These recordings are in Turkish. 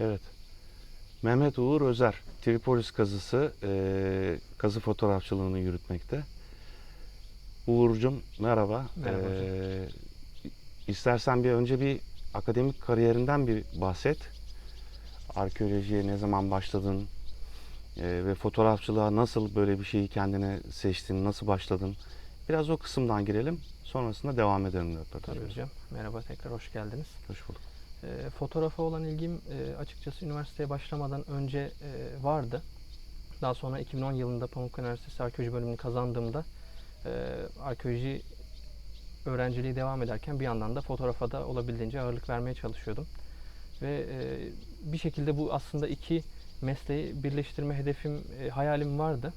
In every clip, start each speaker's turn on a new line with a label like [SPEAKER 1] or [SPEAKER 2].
[SPEAKER 1] Evet. Mehmet Uğur Özer, Tripolis kazısı, eee, kazı fotoğrafçılığını yürütmekte. Uğur'cum merhaba.
[SPEAKER 2] Merhaba.
[SPEAKER 1] Eee, istersen bir önce bir akademik kariyerinden bir bahset. Arkeolojiye ne zaman başladın eee, ve fotoğrafçılığa nasıl böyle bir şeyi kendine seçtin, nasıl başladın? Biraz o kısımdan girelim. Sonrasında devam edelim
[SPEAKER 2] Tabii hocam. Merhaba tekrar hoş geldiniz.
[SPEAKER 1] Hoş bulduk.
[SPEAKER 2] E, fotoğrafa olan ilgim e, açıkçası üniversiteye başlamadan önce e, vardı. Daha sonra 2010 yılında Pamuk Üniversitesi Arkeoloji bölümünü kazandığımda e, arkeoloji öğrenciliği devam ederken bir yandan da fotoğrafa da olabildiğince ağırlık vermeye çalışıyordum. Ve e, bir şekilde bu aslında iki mesleği birleştirme hedefim, e, hayalim vardı.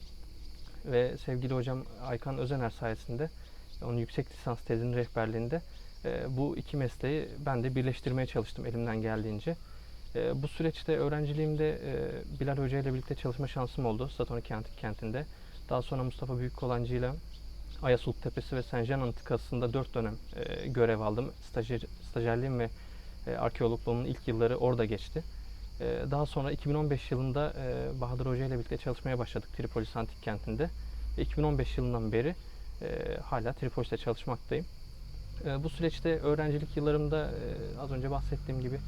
[SPEAKER 2] Ve sevgili hocam Aykan Özener sayesinde onun yüksek lisans tezinin rehberliğinde e, bu iki mesleği ben de birleştirmeye çalıştım elimden geldiğince. E, bu süreçte öğrenciliğimde e, Bilal Hoca ile birlikte çalışma şansım oldu Satonik Antik kentinde. Daha sonra Mustafa Büyükkolancı ile Ayasuluk Tepesi ve Sencan Anıtkası'nda 4 dönem e, görev aldım. Stajyer, stajyerliğim ve e, arkeologluğumun ilk yılları orada geçti. Daha sonra 2015 yılında Bahadır Hoca ile birlikte çalışmaya başladık Tripolis Antik Kenti'nde. Ve 2015 yılından beri hala Tripolis'te çalışmaktayım. E, bu süreçte öğrencilik yıllarımda e, az önce bahsettiğim gibi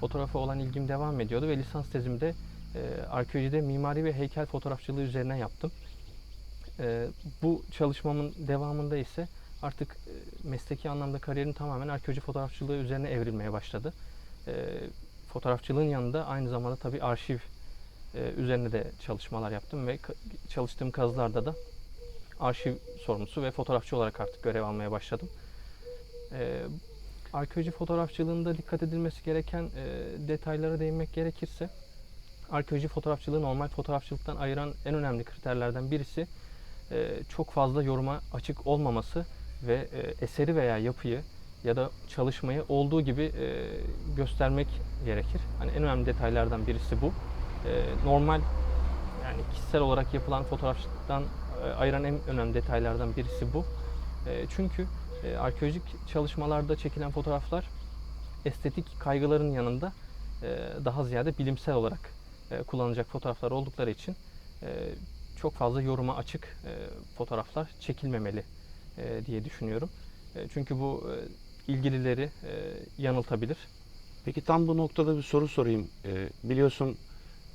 [SPEAKER 2] fotoğrafa olan ilgim devam ediyordu ve lisans tezimde e, arkeolojide mimari ve heykel fotoğrafçılığı üzerine yaptım. E, bu çalışmamın devamında ise artık e, mesleki anlamda kariyerim tamamen arkeoloji fotoğrafçılığı üzerine evrilmeye başladı. Fotoğrafçılığın yanında aynı zamanda tabii arşiv üzerine de çalışmalar yaptım ve çalıştığım kazılarda da arşiv sorumlusu ve fotoğrafçı olarak artık görev almaya başladım. E, arkeoloji fotoğrafçılığında dikkat edilmesi gereken e, detaylara değinmek gerekirse arkeoloji fotoğrafçılığı normal fotoğrafçılıktan ayıran en önemli kriterlerden birisi e, çok fazla yoruma açık olmaması ve e, eseri veya yapıyı ya da çalışmayı olduğu gibi e, göstermek gerekir. Hani en önemli detaylardan birisi bu. E, normal yani kişisel olarak yapılan fotoğrafçılıktan e, ayıran en önemli detaylardan birisi bu. E, çünkü e, arkeolojik çalışmalarda çekilen fotoğraflar estetik kaygıların yanında e, daha ziyade bilimsel olarak e, kullanılacak fotoğraflar oldukları için e, çok fazla yoruma açık e, fotoğraflar çekilmemeli e, diye düşünüyorum. E, çünkü bu e, ilgilileri e, yanıltabilir.
[SPEAKER 1] Peki tam bu noktada bir soru sorayım. Ee, biliyorsun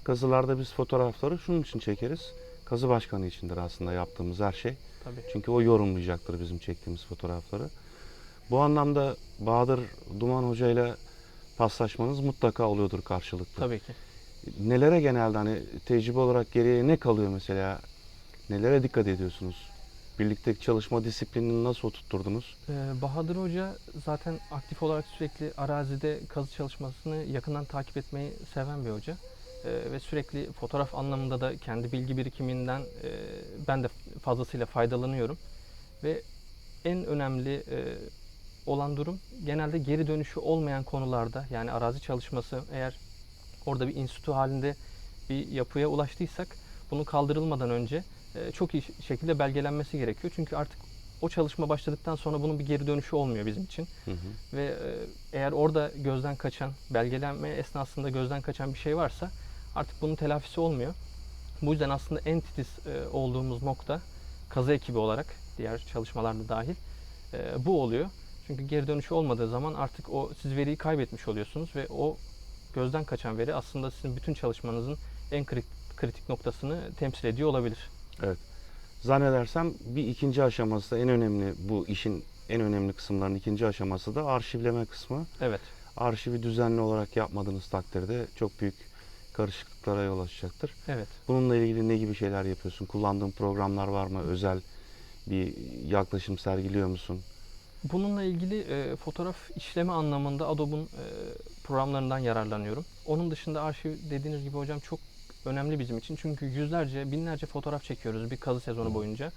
[SPEAKER 1] kazılarda biz fotoğrafları şunun için çekeriz. Kazı başkanı içindir aslında yaptığımız her şey.
[SPEAKER 2] Tabii.
[SPEAKER 1] Çünkü o yorumlayacaktır bizim çektiğimiz fotoğrafları. Bu anlamda Bahadır Duman Hoca ile paslaşmanız mutlaka oluyordur karşılıklı.
[SPEAKER 2] Tabii ki.
[SPEAKER 1] Nelere genelde hani tecrübe olarak geriye ne kalıyor mesela? Nelere dikkat ediyorsunuz? Birlikte çalışma disiplinini nasıl oturtturdunuz?
[SPEAKER 2] Ee, Bahadır Hoca zaten aktif olarak sürekli arazide kazı çalışmasını yakından takip etmeyi seven bir hoca. Ee, ve sürekli fotoğraf anlamında da kendi bilgi birikiminden e, ben de fazlasıyla faydalanıyorum. Ve en önemli e, olan durum genelde geri dönüşü olmayan konularda yani arazi çalışması eğer orada bir enstitü halinde bir yapıya ulaştıysak bunu kaldırılmadan önce e, çok iyi şekilde belgelenmesi gerekiyor. Çünkü artık o çalışma başladıktan sonra bunun bir geri dönüşü olmuyor bizim için.
[SPEAKER 1] Hı hı.
[SPEAKER 2] Ve e, eğer orada gözden kaçan, belgelenme esnasında gözden kaçan bir şey varsa artık bunun telafisi olmuyor. Bu yüzden aslında en titiz e, olduğumuz nokta kazı ekibi olarak diğer çalışmalarda dahil e, bu oluyor. Çünkü geri dönüşü olmadığı zaman artık o siz veriyi kaybetmiş oluyorsunuz ve o gözden kaçan veri aslında sizin bütün çalışmanızın en kritik, noktasını temsil ediyor olabilir.
[SPEAKER 1] Zannedersem bir ikinci aşaması da en önemli bu işin en önemli kısımlarının ikinci aşaması da arşivleme kısmı.
[SPEAKER 2] Evet.
[SPEAKER 1] Arşivi düzenli olarak yapmadığınız takdirde çok büyük karışıklıklara yol açacaktır.
[SPEAKER 2] Evet.
[SPEAKER 1] Bununla ilgili ne gibi şeyler yapıyorsun? Kullandığın programlar var mı? Özel bir yaklaşım sergiliyor musun?
[SPEAKER 2] Bununla ilgili e, fotoğraf işleme anlamında Adobe'un e, programlarından yararlanıyorum. Onun dışında arşiv dediğiniz gibi hocam çok önemli bizim için. Çünkü yüzlerce, binlerce fotoğraf çekiyoruz bir kazı sezonu boyunca.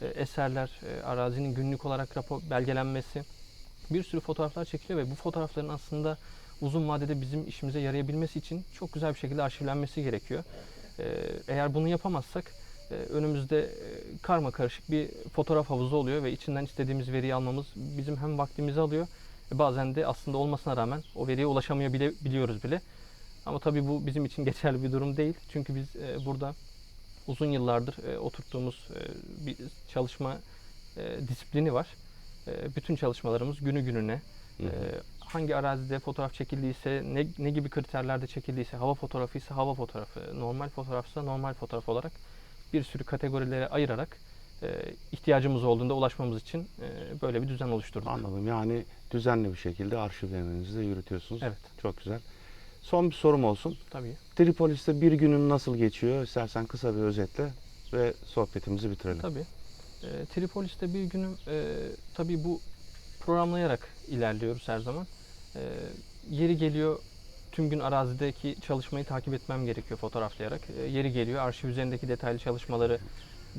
[SPEAKER 2] E, eserler, e, arazinin günlük olarak rapor belgelenmesi, bir sürü fotoğraflar çekiliyor ve bu fotoğrafların aslında uzun vadede bizim işimize yarayabilmesi için çok güzel bir şekilde arşivlenmesi gerekiyor. E, eğer bunu yapamazsak e, önümüzde e, karma karışık bir fotoğraf havuzu oluyor ve içinden istediğimiz veriyi almamız bizim hem vaktimizi alıyor e, bazen de aslında olmasına rağmen o veriye ulaşamayabiliyoruz bile. Ama tabii bu bizim için geçerli bir durum değil. Çünkü biz e, burada uzun yıllardır e, oturttuğumuz e, bir çalışma e, disiplini var. E, bütün çalışmalarımız günü gününe e, hangi arazide fotoğraf çekildiyse, ne, ne gibi kriterlerde çekildiyse, hava fotoğrafı ise hava fotoğrafı, normal fotoğrafsa normal fotoğraf olarak bir sürü kategorilere ayırarak e, ihtiyacımız olduğunda ulaşmamız için e, böyle bir düzen oluşturduk.
[SPEAKER 1] Anladım. Yani düzenli bir şekilde arşivlerinizi de yürütüyorsunuz.
[SPEAKER 2] Evet,
[SPEAKER 1] Çok güzel. Son bir sorum olsun.
[SPEAKER 2] tabii.
[SPEAKER 1] Tripolis'te bir günün nasıl geçiyor? İstersen kısa bir özetle ve sohbetimizi bitirelim.
[SPEAKER 2] Tabii. E, Tripolis'te bir günüm e, tabii bu programlayarak ilerliyoruz her zaman. E, yeri geliyor tüm gün arazideki çalışmayı takip etmem gerekiyor fotoğraflayarak. E, yeri geliyor arşiv üzerindeki detaylı çalışmaları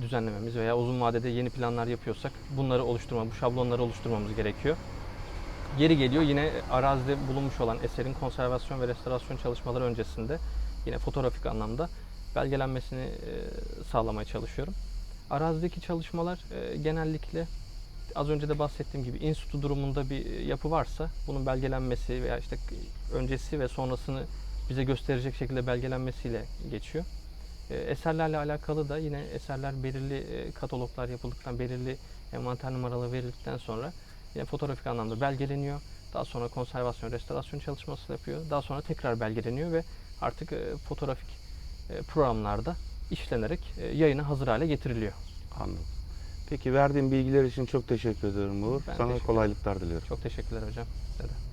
[SPEAKER 2] düzenlememiz veya uzun vadede yeni planlar yapıyorsak bunları oluşturma, bu şablonları oluşturmamız gerekiyor. Yeri geliyor yine arazide bulunmuş olan eserin konservasyon ve restorasyon çalışmaları öncesinde yine fotoğrafik anlamda belgelenmesini e, sağlamaya çalışıyorum. Arazideki çalışmalar e, genellikle az önce de bahsettiğim gibi institü durumunda bir e, yapı varsa bunun belgelenmesi veya işte öncesi ve sonrasını bize gösterecek şekilde belgelenmesiyle geçiyor. E, Eserlerle alakalı da yine eserler belirli e, kataloglar yapıldıktan, belirli envanter numaraları verildikten sonra yine fotoğrafik anlamda belgeleniyor. Daha sonra konservasyon, restorasyon çalışması yapıyor. Daha sonra tekrar belgeleniyor ve artık fotoğrafik programlarda işlenerek yayına hazır hale getiriliyor.
[SPEAKER 1] Anladım. Peki verdiğin bilgiler için çok teşekkür ederim Uğur.
[SPEAKER 2] Ben
[SPEAKER 1] Sana
[SPEAKER 2] teşekkür
[SPEAKER 1] kolaylıklar diliyorum.
[SPEAKER 2] Çok teşekkürler hocam. Size de.